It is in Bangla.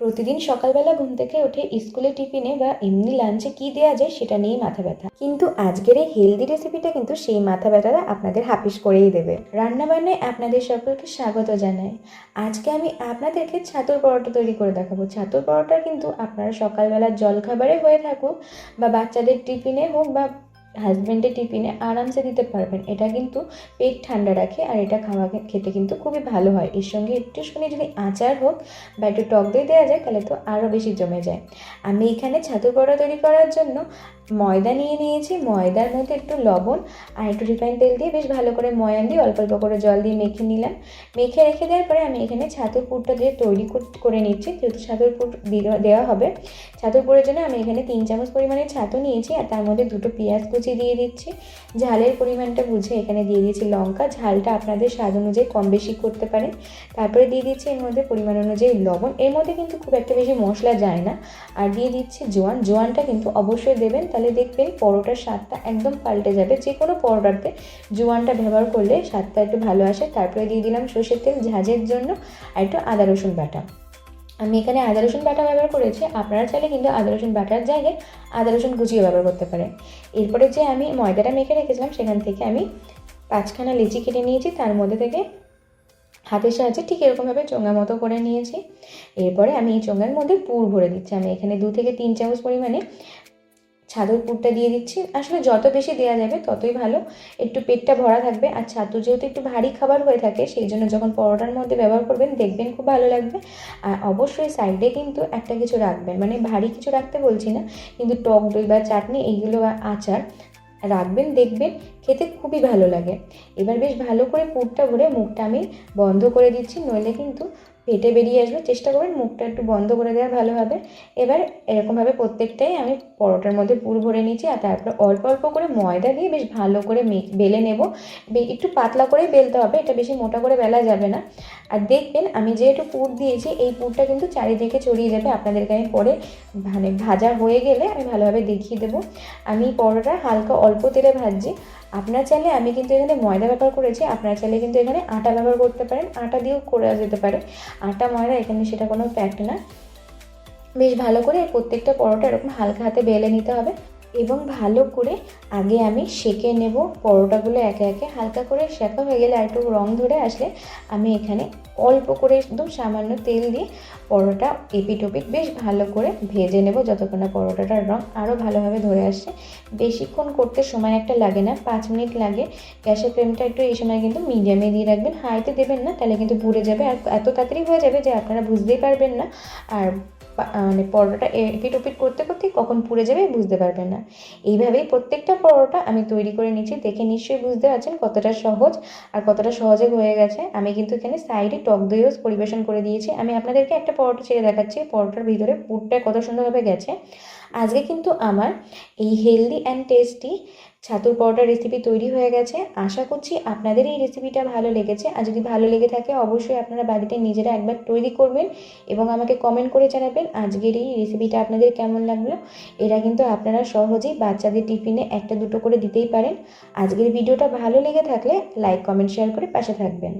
প্রতিদিন সকালবেলা ঘুম থেকে উঠে স্কুলে টিফিনে বা এমনি লাঞ্চে কী দেওয়া যায় সেটা নিয়েই মাথা ব্যথা। কিন্তু আজকের এই হেলদি রেসিপিটা কিন্তু সেই মাথা ব্যথাটা আপনাদের হাপিস করেই দেবে। রান্নাবান্নায় আপনাদের সকলকে স্বাগত জানাই। আজকে আমি আপনাদেরকে ছাতুর পরোটা তৈরি করে দেখাবো। ছাতুর পরোটা কিন্তু আপনারা সকালবেলা জলখাবারে হয়ে থাকুক বা বাচ্চাদের টিফিনে হোক বা হাজব্যান্ডের টিফিনে আরামসে দিতে পারবেন। এটা কিন্তু পেট ঠান্ডা রাখে আর এটা খাওয়া খেতে কিন্তু খুবই ভালো হয়। এর সঙ্গে একটুখানি যদি আচার হোক বা একটু টক দই দেওয়া যায়, তাহলে তো আরও বেশি জমে যায়। আমি এখানে ছাতুর পরোটা তৈরি করার জন্য ময়দা নিয়ে নিয়েছি। ময়দার মধ্যে একটু লবণ আর একটু রিফাইন তেল দিয়ে বেশ ভালো করে ময়ান দিয়ে অল্প অল্প করে জল দিয়ে মেখে নিলাম। মেখে রেখে দেওয়ার পরে আমি এখানে ছাতুর পুরটা দিয়ে তৈরি করে নিচ্ছি। যেহেতু ছাতুর পুর দেওয়া হবে, ছাতুর পুরের জন্য আমি এখানে তিন চামচ পরিমাণে ছাতু নিয়েছি আর তার মধ্যে দুটো পেঁয়াজ কুচি দিয়ে দিচ্ছি। ঝালের পরিমাণটা বুঝে এখানে দিয়ে দিয়েছি লঙ্কা। ঝালটা আপনাদের স্বাদ অনুযায়ী কম বেশি করতে পারেন। তারপরে দিয়ে দিচ্ছি এর মধ্যে পরিমাণ অনুযায়ী লবণ। এর মধ্যে কিন্তু খুব একটা বেশি মশলা যায় না। আর দিয়ে দিচ্ছি জোয়ান। জোয়ানটা কিন্তু অবশ্যই দেবেন। তাহলে দেখবেন পরোটার স্বাদটা একদম পাল্টে যাবে। যে কোনো পরোটাতে জোয়ানটা ব্যবহার করলে স্বাদটা একটু ভালো আসে। তারপরে দিয়ে দিলাম সর্ষের তেল ঝাঁঝের জন্য। আর একটু আদা রসুন বাটা। আমি এখানে আদা, রসুন, বাটা ব্যবহার করেছি। আপনারা চাইলে কিন্তু আদা, রসুন, বাটার জায়গায় আদা, রসুন কুচিও ব্যবহার করতে পারেন। এরপরে যে আমি ময়দাটা মেখে রেখেছিলাম, সেখান থেকে আমি পাঁচখানা লিচি কেটে নিয়েছি। তার মধ্যে থেকে হাতের সাহায্যে ঠিক এরকমভাবে চোঙা মতো করে নিয়েছি। এরপরে আমি এই চোঙার মধ্যে পুর ভরে দিচ্ছি। আমি এখানে দু থেকে তিন চামচ পরিমাণে ছাতুর পুরটা দিয়ে দিচ্ছি। আসলে যত বেশি দেওয়া যাবে ততই ভালো। একটু পেটটা ভরা থাকবে। আর ছাতু যেহেতু একটু ভারী খাবার হয়ে থাকে, সেই জন্য যখন পরোটার মধ্যে ব্যবহার করবেন, দেখবেন খুব ভালো লাগবে। আর অবশ্যই সাইডে কিন্তু একটা কিছু রাখবেন। মানে ভারী কিছু রাখতে বলছি না, কিন্তু টক দই বা চাটনি, এইগুলো আচার রাখবেন, দেখবেন খেতে খুবই ভালো লাগে। এবার বেশ ভালো করে পুরটা ভরে মুখটা আমি বন্ধ করে দিচ্ছি, নইলে কিন্তু পেটে বেরিয়ে আসবে। চেষ্টা করবেন মুখটা একটু বন্ধ করে দেওয়া ভালো হবে এবার এরকমভাবে প্রত্যেকটাই আমি পরোটার মধ্যে পুর ভরে নিচ্ছি আর তারপর অল্প অল্প করে ময়দা দিয়ে বেশ ভালো করে বেলে নেব। একটু পাতলা করেই বেলতে হবে, এটা বেশি মোটা করে বেলা যাবে না। আর দেখবেন আমি যেহেতু পুর দিয়েছি, এই পুরটা কিন্তু চারিদিকে ছড়িয়ে যাবে আপনাদেরকে আমি পরে মানে ভাজা হয়ে গেলে আমি ভালোভাবে দেখিয়ে দেবো। আমি পরোটা হালকা অল্প তেলে ভাজছি। আপনার চাইলে আমি কিন্তু এখানে ময়দা ব্যবহার করেছি, আপনার চাইলে কিন্তু এখানে আটা ব্যবহার করতে পারেন। আটা দিয়েও করা যেতে পারে। আটা, ময়দা এখানে সেটা কোনো ফ্যাক্ট না। বেশ ভালো করে প্রত্যেকটা পরোটা এরকম হালকা হাতে বেলে নিতে হবে। এবং ভালো করে আগে আমি সেকে নেব। পরোটাগুলো একে একে হালকা করে শেখা হয়ে গেলে আর একটু রং ধরে আসলে আমি এখানে অল্প করে একদম সামান্য তেল দিয়ে পরোটা এপিট ওপিট বেশ ভালো করে ভেজে নেব যতক্ষণ না পরোটাটার রং আরও ভালোভাবে ধরে আসছে। বেশিক্ষণ করতে সময় একটা লাগে না, পাঁচ মিনিট লাগে। গ্যাসের ফ্লেমটা একটু এই সময় কিন্তু মিডিয়ামে দিয়ে রাখবেন। হাইতে দেবেন না, তাহলে কিন্তু পুড়ে যাবে। আর এত তাড়াতাড়ি হয়ে যাবে যে আপনারা বুঝতেই পারবেন না। আর মানে পরোটাটা এপিট ওপিট করতে করতে কখন পুড়ে যাবে বুঝতে পারবেন না। এইভাবেই প্রত্যেকটা পরোটা আমি তৈরি করে নিচ্ছি দেখে নিশ্চয়ই বুঝতে পারছেন কতটা সহজ আর কতটা সহজে হয়ে গেছে। আমি কিন্তু এখানে সাইডে টক দইও পরিবেশন করে দিয়েছি। আমি আপনাদেরকে একটা পরোটা ছেড়ে দেখাচ্ছি। পরোটার ভিতরে পুরটা কত সুন্দরভাবে গেছে। আজকে কিন্তু আমার এই হেলদি অ্যান্ড টেস্টি ছাতুর পরোটার রেসিপি তৈরি হয়ে গেছে। আশা করছি আপনাদের এই রেসিপিটা ভালো লেগেছে। আর যদি ভালো লেগে থাকে, অবশ্যই আপনারা বাড়িতে নিজেরা একবার তৈরি করবেন এবং আমাকে কমেন্ট করে জানাবেন আজকের এই রেসিপিটা আপনাদের কেমন লাগল। এরা কিন্তু আপনারা সহজেই বাচ্চাদের টিফিনে একটা দুটো করে দিতেই পারেন। আজকের ভিডিওটা ভালো লেগে থাকলে লাইক কমেন্ট শেয়ার করে পাশে থাকবেন।